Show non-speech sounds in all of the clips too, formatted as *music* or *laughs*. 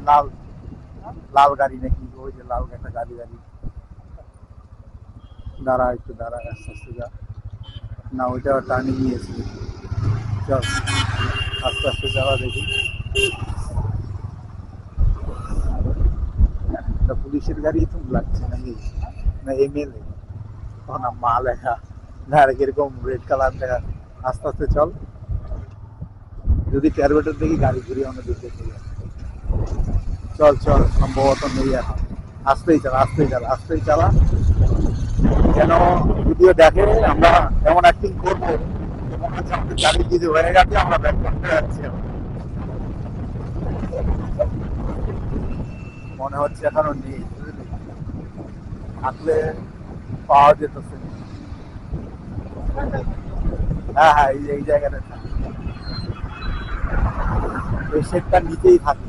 লাল লাল গাড়ি নাকি ওই যে লাল একটা গাড়ি গাড়ি দাঁড়া একটু দাঁড়া আস্তে আস্তে যা না ওইটা টার্নিং নিয়েছি চল আস্তে আস্তে যাওয়া দেখি একটা পুলিশের গাড়ি তো লাগছে নাকি না এমএলএ ও না মা লেখা না কীরকম রেড কালার দেখা আস্তে আস্তে চল যদি ক্যারবেটার দেখি গাড়ি ঘুরিয়ে অন্য দিক দেখে চল চল, সম্ভবত নেই এখন। আসতেই চালা আসতেই চালা আসতেই চালা। যেন ভিডিও দেখে আমরা এমন অ্যাক্টিং করব আমাদের কিছু হয়ে গেছে আমরা ব্যাক করতে যাচ্ছি মনে হচ্ছে এখনও নেই থাকলে পাওয়া যেত হ্যাঁ হ্যাঁ এই জায়গাটা থাকে। নিচেই থাকি।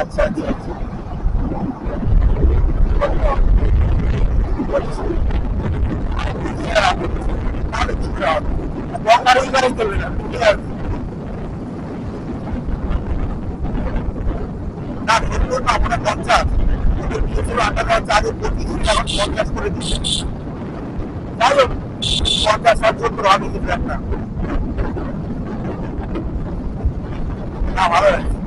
আচ্ছা আচ্ছা আচ্ছা চলবে না আমরা পঞ্চাশ পঞ্চাশ করে দিচ্ছে যাই হোক পঞ্চাশ ষাট সত্তর হবে একটা ভালো লাগছে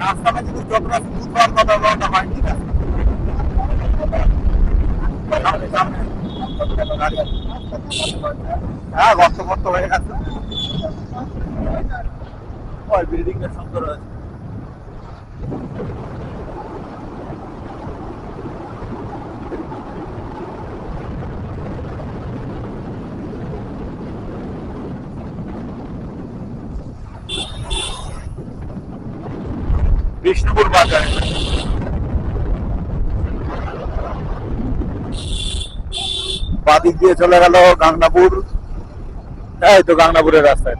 রাস্তাটা কিন্তু যতটা স্মুথ হওয়ার কথা ততটা হয়নি আছে। হ্যাঁ গর্ত গর্ত হয়ে গেছে ওই বিল্ডিংটা সুন্দর হয়েছে বিষ্ণুপুর বাজারে। বাদিক দিয়ে চলে গেল গাংনাপুর। এই তো গাংনাপুরের রাস্তায়।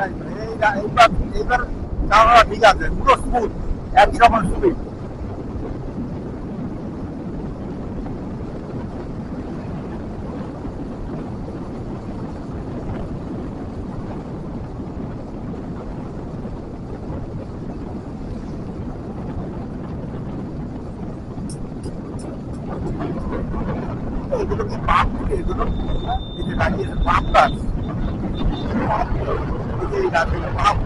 এইবার এইবার ঠিক আছে পুরো স্মুথ একই রকম স্পিড এগুলো কি পাপ এগুলো এই পাপ গাছ এই যে এই গাছগুলো পাপ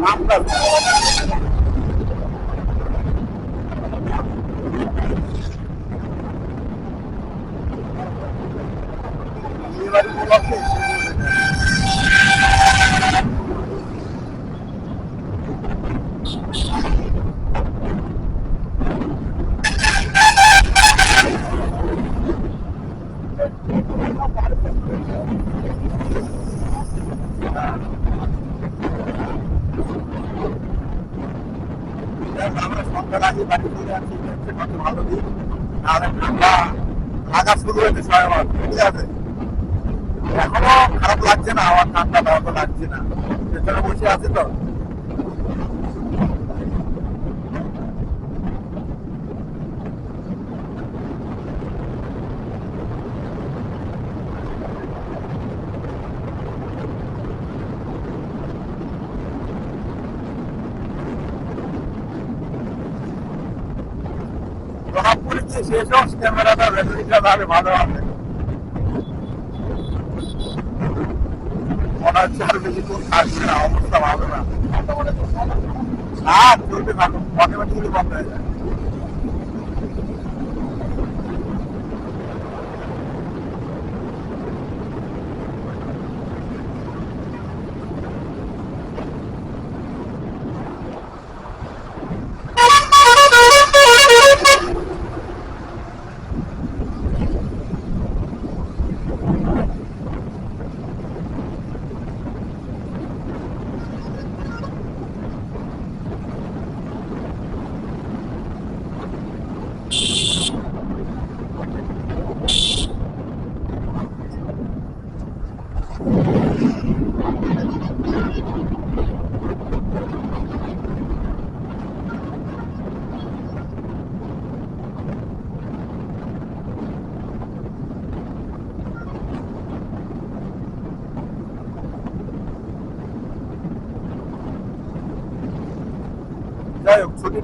পাপ গাছ এবারে বলো কি? আমরা সন্ধ্যার আগে বাড়ি চলে আসি এটা হচ্ছে কত ভালো দিন আর ঠান্ডা ছয় মাস ঠিক আছে? এখনও খারাপ লাগছে না আমার ঠান্ডা অত লাগছে না। পেছনে বসে আছে তো। প্রভাব সেই সব ক্যামেরাটা ব্যাটারিটা তাহলে ভালো হবে মনে হচ্ছে আর বেশি কোন থাকবে না অবস্থা ভালো না না চলতে থাকুন অটোমেটিকলি বন্ধ হয়ে যায়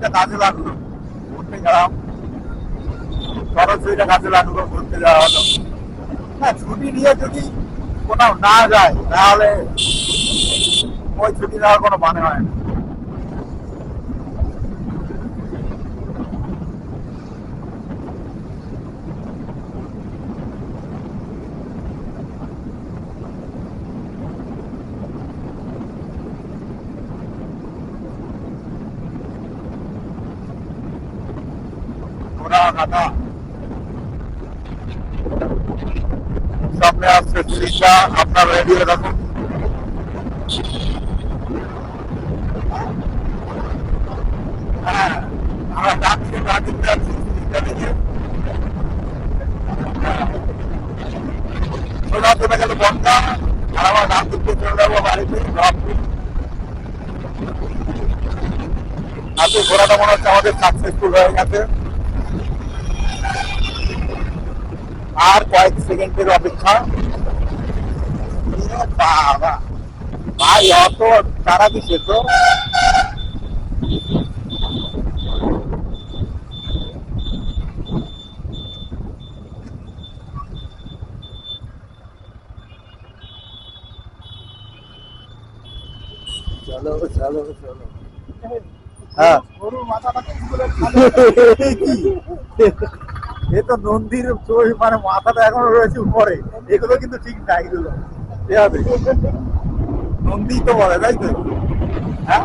যাই কাজে লাগল। ঘুরতে গেলাম। খরচ ছুটিটা কাজে লাগল, ঘুরতে যাওয়া হলো। হ্যাঁ ছুটি নিয়ে যদি কোথাও না যায়, তাহলে ওই ছুটি নেওয়ার কোনো মানে হয় না। কাটা সামনে আসছে আপনার হ্যাঁ আমরা আজকে ঘোরাটা মনে হচ্ছে আমাদের সাকসেসফুল হয়ে গেছে। আর কয়েক সেকেন্ডের অপেক্ষা। বাবা। ভাই অত তারা দিচ্ছে তো। চলো চলো চলো। হ্যাঁ। গরুর মাথাটাকে কি? *laughs* *laughs* এ তো নন্দীর মানে মাথাটা এখনও রয়েছে উপরে। এগুলো কিন্তু ঠিক না এগুলো। ঠিক নন্দী তো বলে, তাই তো? হ্যাঁ?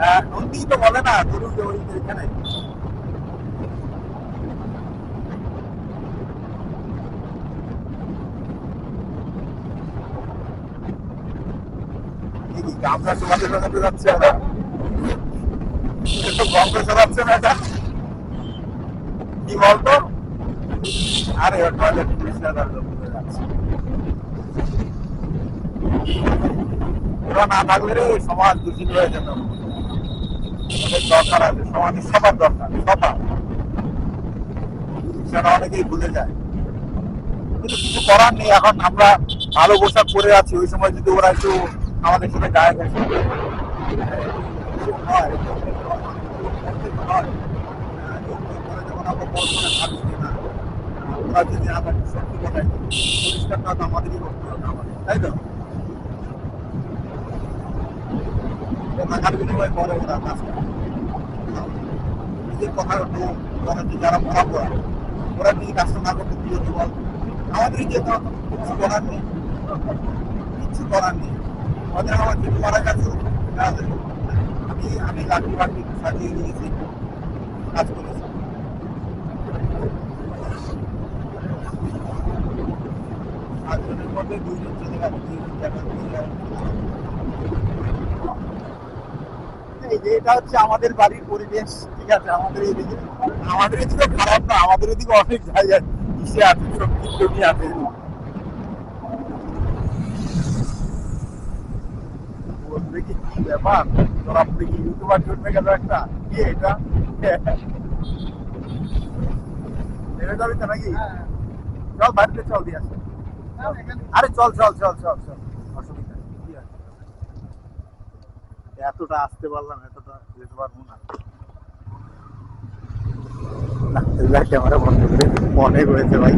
হ্যাঁ নন্দী তো বলে না, গরু এখানে। গামছা সমাজের যাচ্ছে ওরা গল্প শোনাচ্ছে না, এটা? কি বলতো? আরে, ওরা না থাকলে রে সমাজ দূষিত হয়ে যেত। দরকার আছে সমাজের সবার দরকার, সবার। সেটা অনেকেই ভুলে যায়। কিন্তু কিছু করার নেই, এখন আমরা ভালো পোশাক পরে আছি, ওই সময় যদি ওরা একটু আমাদের সাথে গায়ে গেছে ওরা নিজের কথা করতে হতে বল আমাদেরই হতো কিছু করার নেই কিচ্ছু করার নেই ওদের আমার কিছু আমি আমি লাঠি বাটি সাজিয়ে দিয়েছি কাজ করেছি মধ্যে দুইজন চলে গেছে দুইজন দেখা দিয়ে গেছে। এটা হচ্ছে আমাদের বাড়ির পরিবেশ ঠিক আছে? আমাদের এদিকে আমাদের এদিকে খারাপ না আমাদের এদিকে অনেক জায়গায় ইসে আছে সবজি জমি আছে। বলবে কি কি ব্যাপার? তোরা কি ইউটিউবার জন্মে গেল একটা? কি এটা? নেমে যাবি তো নাকি? চল বাড়িতে চল দিয়ে আসো। আরে চল চল চল চল চল। অসুবিধা কি এতটা আসতে পারলাম, এতটা যেতে পারব না। ক্যামেরা বন্ধ করে অনেক হয়েছে ভাই।